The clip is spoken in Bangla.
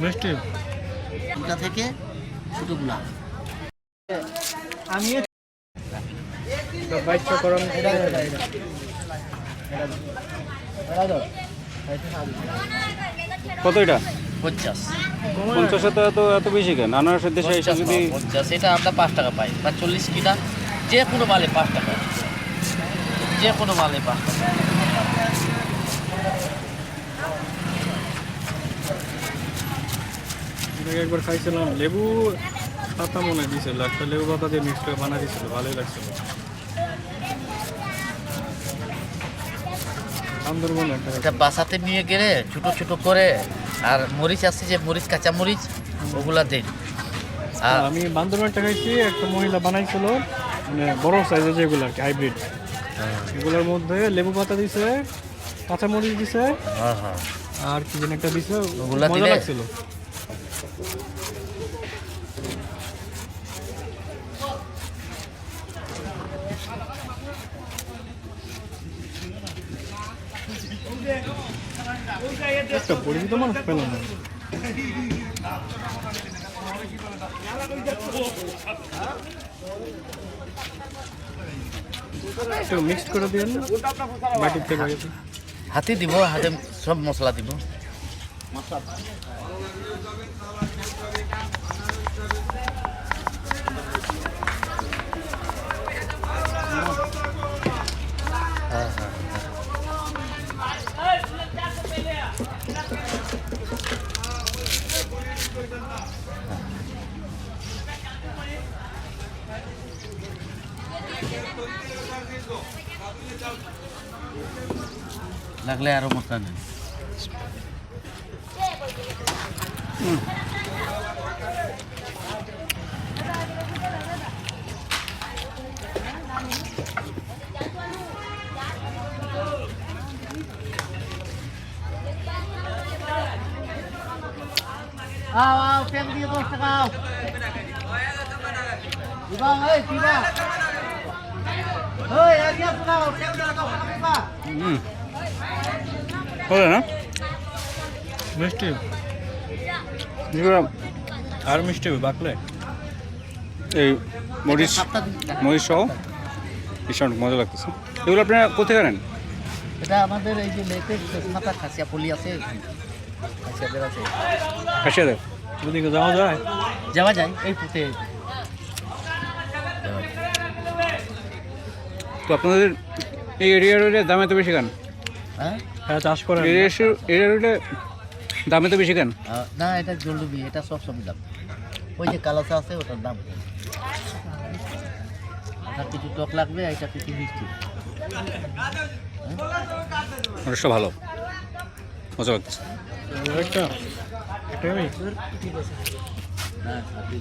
মিষ্টি। ওটা থেকে ছোটোগুলা আমি বাইকটা গরম এটা এটা এটা কত এটা? পঞ্চাশ। পঞ্চাশে তো এত এত বেশি কেন? আনারসের দেশে এসে যদি পঞ্চাশ এটা আমরা পাঁচ টাকা পাই। বা চল্লিশ কিনা যে কোনো মালে পাঁচ টাকা। যে কোনো মালে পাঁচ টাকা। এটাকে একবার খাইছিলাম লেবু পাতা মনে হয় দিয়েছিল একটা লেবু পাতা দিয়ে মিক্স করে বানা দিয়েছিল ভালোই লাগছিল। সুন্দরবন একটা এটা বাসাতে নিয়ে গেলে ছোট ছোট করে আর মরিচ আছে যে মরিচ কাঁচা মরিচ ওগুলা দেন। আর আমি বান্দরবানটা খাইছি একটা মহিলা বানাইছিল মানে বড় সাইজের যেগুলো আর কি হাইব্রিড এগুলোর মধ্যে লেবু পাতা দিছে কাঁচামরিচ দিছে হ্যাঁ হ্যাঁ। আর কি যেন একটা দিছে ওগুলা মজা? লাগছিল। একটা পরিচিত মানুষ গেছে হাতে দিব হাতে সব মশলা দিব। হ্যাঁ, লাগলে আরও মশলা নেই আও আও টেম দিয়ে দশ টাকা আও দিবা এই দিবা ওই আরিয়া শোনাও টেম দিয়ে দশ টাকা দিবা হুম। হবে না? মিষ্টি। আর মিষ্টি হবে বাকলে? এই মরিচ মরিচ সহ ভীষণ মজা লাগতেছে। এগুলো আপনারা কোথায় আনেন? এটা আমাদের এই যে লেতে মাথা খাসিয়া পলি আছে। খাসিয়াদের আছে। দেব ওদিকে যাওয়া যায়। যাওয়া যায় এই পুঁতে। তো আপনাদের এই এরিয়া রোডে দাম এত বেশি কেন? হ্যাঁ? হ্যাঁ চাষ করে এরিয়া রোডে দাম এত বেশি কেন? না এটা জলডুবি এটা সব সময় দাম। ওই যে কালাসা আছে ওটার দাম। কিছু টক লাগবে এটা কিছু মিষ্টি। অবশ্য ভালো। মজা হ্যাঁ দে।